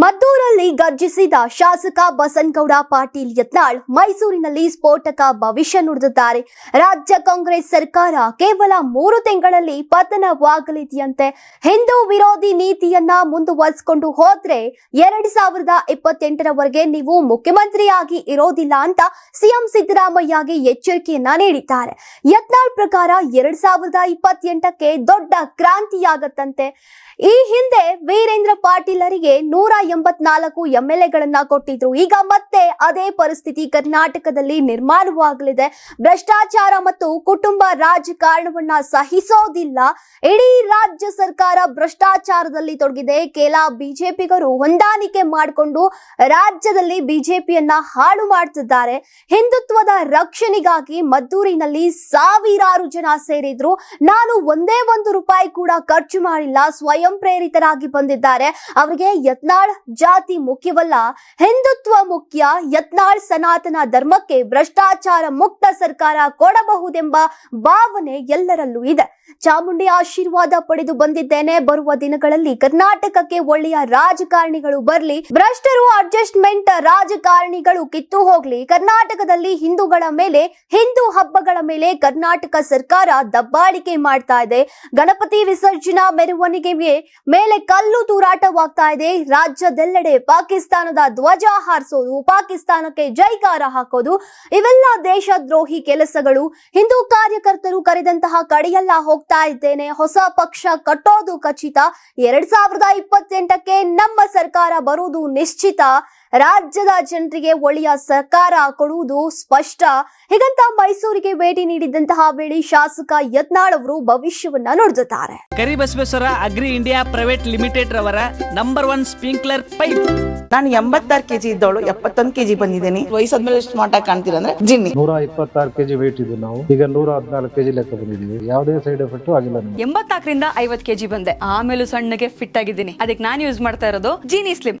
ಮದ್ದೂರಲ್ಲಿ ಗರ್ಜಿಸಿದ ಶಾಸಕ ಬಸನ್ಗೌಡ ಪಾಟೀಲ್ ಯತ್ನಾಳ್ ಮೈಸೂರಿನಲ್ಲಿ ಸ್ಫೋಟಕ ಭವಿಷ್ಯ ನುಡಿದಿದ್ದಾರೆ. ರಾಜ್ಯ ಕಾಂಗ್ರೆಸ್ ಸರ್ಕಾರ ಕೇವಲ ಮೂರು ತಿಂಗಳಲ್ಲಿ ಪತನವಾಗಲಿದೆಯಂತೆ ಹಿಂದೂ ವಿರೋಧಿ ನೀತಿಯನ್ನ ಮುಂದುವರಿಸಿಕೊಂಡು ಹೋದ್ರೆ ಎರಡ್ ಸಾವಿರದ ಇಪ್ಪತ್ತೆಂಟರವರೆಗೆ ನೀವು ಮುಖ್ಯಮಂತ್ರಿಯಾಗಿ ಇರೋದಿಲ್ಲ ಅಂತ ಸಿಎಂ ಸಿದ್ದರಾಮಯ್ಯಗೆ ಎಚ್ಚರಿಕೆಯನ್ನ ನೀಡಿದ್ದಾರೆ. ಯತ್ನಾಳ್ ಪ್ರಕಾರ ಎರಡ್ ಸಾವಿರದ ಇಪ್ಪತ್ತೆಂಟಕ್ಕೆ ದೊಡ್ಡ ಕ್ರಾಂತಿಯಾಗತ್ತಂತೆ. ಈ ಹಿಂದೆ ವೀರೇಂದ್ರ ಪಾಟೀಲರಿಗೆ ನೂರ ಎಂಬತ್ನಾಲ್ಕು ಎಂಎಲ್ಎಗಳನ್ನ ಕೊಟ್ಟಿದ್ರು. ಈಗ ಮತ್ತೆ ಅದೇ ಪರಿಸ್ಥಿತಿ ಕರ್ನಾಟಕದಲ್ಲಿ ನಿರ್ಮಾಣವಾಗಲಿದೆ. ಭ್ರಷ್ಟಾಚಾರ ಮತ್ತು ಕುಟುಂಬ ರಾಜಕಾರಣವನ್ನ ಸಹಿಸೋದಿಲ್ಲ. ಇಡೀ ರಾಜ್ಯ ಸರ್ಕಾರ ಭ್ರಷ್ಟಾಚಾರದಲ್ಲಿ ತೊಡಗಿದೆ. ಕೆಲ ಬಿಜೆಪಿಗರು ಹೊಂದಾಣಿಕೆ ಮಾಡಿಕೊಂಡು ರಾಜ್ಯದಲ್ಲಿ ಬಿಜೆಪಿಯನ್ನ ಹಾಳು ಮಾಡ್ತಿದ್ದಾರೆ. ಹಿಂದುತ್ವದ ರಕ್ಷಣೆಗಾಗಿ ಮದ್ದೂರಿನಲ್ಲಿ ಸಾವಿರಾರು ಜನ ಸೇರಿದ್ರು. ನಾನು ಒಂದೇ ಒಂದು ರೂಪಾಯಿ ಕೂಡ ಖರ್ಚು ಮಾಡಿಲ್ಲ. ಸ್ವಯಂ ಪ್ರೇರಿತರಾಗಿ ಬಂದಿದ್ದಾರೆ. ಅವರಿಗೆ ಯತ್ನಾಳ್ ಜಾತಿ ಮುಖ್ಯವಲ್ಲ. ಹಿಂದುತ್ವ ಮುಖ್ಯ. ಯತ್ನಾಳ್ ಸನಾತನ ಧರ್ಮಕ್ಕೆ ಭ್ರಷ್ಟಾಚಾರ ಮುಕ್ತ ಸರ್ಕಾರ ಕೊಡಬಹುದೆಂಬ ಭಾವನೆ ಎಲ್ಲರಲ್ಲೂ ಇದೆ. ಚಾಮುಂಡಿ ಆಶೀರ್ವಾದ ಪಡೆದು ಬಂದಿದ್ದೇನೆ. ಬರುವ ದಿನಗಳಲ್ಲಿ ಕರ್ನಾಟಕಕ್ಕೆ ಒಳ್ಳೆಯ ರಾಜಕಾರಣಿಗಳು ಬರ್ಲಿ. ಭ್ರಷ್ಟರು ಅಡ್ಜಸ್ಟ್ಮೆಂಟ್ ರಾಜಕಾರಣಿಗಳು ಕಿತ್ತು ಹೋಗ್ಲಿ. ಕರ್ನಾಟಕದಲ್ಲಿ ಹಿಂದೂಗಳ ಮೇಲೆ, ಹಿಂದೂ ಹಬ್ಬಗಳ ಮೇಲೆ ಕರ್ನಾಟಕ ಸರ್ಕಾರ ದಬ್ಬಾಳಿಕೆ ಮಾಡ್ತಾ ಇದೆ. ಗಣಪತಿ ವಿಸರ್ಜನಾ ಮೆರವಣಿಗೆಗೆ ಮೇಲೆ ಕಲ್ಲು ತೂರಾಟವಾಗ್ತಾ ಇದೆ. ರಾಜ್ಯದೆಲ್ಲೆಡೆ ಪಾಕಿಸ್ತಾನದ ಧ್ವಜ ಹಾರಿಸೋದು ಪಾಕಿಸ್ತಾನಕ್ಕೆ ಜೈಕಾರ ಹಾಕೋದು, ಇವೆಲ್ಲ ದೇಶದ್ರೋಹಿ ಕೆಲಸಗಳು. ಹಿಂದೂ ಕಾರ್ಯಕರ್ತರು ಕರೆದಂತಹ ಕಡೆಯೆಲ್ಲ ಹೋಗ್ತಾ ಇದ್ದೇನೆ. ಹೊಸ ಪಕ್ಷ ಕಟ್ಟೋದು ಖಚಿತ. ಎರಡ್ ಸಾವಿರದ ಇಪ್ಪತ್ತೆಂಟಕ್ಕೆ ನಮ್ಮ ಸರ್ಕಾರ ಬರೋದು ನಿಶ್ಚಿತ. ರಾಜ್ಯದ ಜನರಿಗೆ ಒಳ್ಳೆಯ ಸರ್ಕಾರ ಕೊಡುವುದು ಸ್ಪಷ್ಟ. ಹೀಗಂತ ಮೈಸೂರಿಗೆ ಭೇಟಿ ನೀಡಿದಂತಹ ವೇಳೆ ಶಾಸಕ ಯತ್ನಾಳ್ ಅವರು ಭವಿಷ್ಯವನ್ನ ನುಡಿದಿದ್ದಾರೆ. Karibasaveshwara agri India private limited ರವರ ನಂಬರ್ ಒನ್ ಸ್ಪ್ರಿಂಕ್ಲರ್ ಪೈಪ್. ನಾನು ಎಂಬತ್ತಾರು ಕೆಜಿ ಇದ್ದವಳು ಎಪ್ಪತ್ತೊಂದು ಕೆಜಿ ಬಂದಿದ್ದೀನಿ. ವಯಸ್ಸಾದ್ಮೇಲೆ ಸ್ಮಾರ್ಟ್ ಆಗಿ ಕಾಣ್ತೀರ ಅಂದ್ರೆ ಜಿನ್ನಿ. ನೂರ ಇಪ್ಪತ್ತಾರು ಕೆಜಿ ವೇಟ್ ಇದ್ದು ನಾವು. ಈಗ ನೂರ ಹದಿನಾಲ್ಕು ಕೆಜಿ ಲೆಕ್ಕ ಬಂದಿದ್ದೀವಿ. ಯಾವುದೇ ಸೈಡ್ ಎಫೆಕ್ಟ್ ಆಗಿಲ್ಲ ಎಂಬತ್ತಾಕರಿಂದ ಎಂಬತ್ನಾಲ್ಕರಿಂದ ಐವತ್ ಕೆಜಿ ಬಂದೆ. ಆಮೇಲೂ ಸಣ್ಣಗೆ ಫಿಟ್ ಆಗಿದ್ದೀನಿ. ಅದಕ್ಕೆ ನಾನು ಯೂಸ್ ಮಾಡ್ತಾ ಇರೋದು ಜೀನಿ ಸ್ಲಿಮ್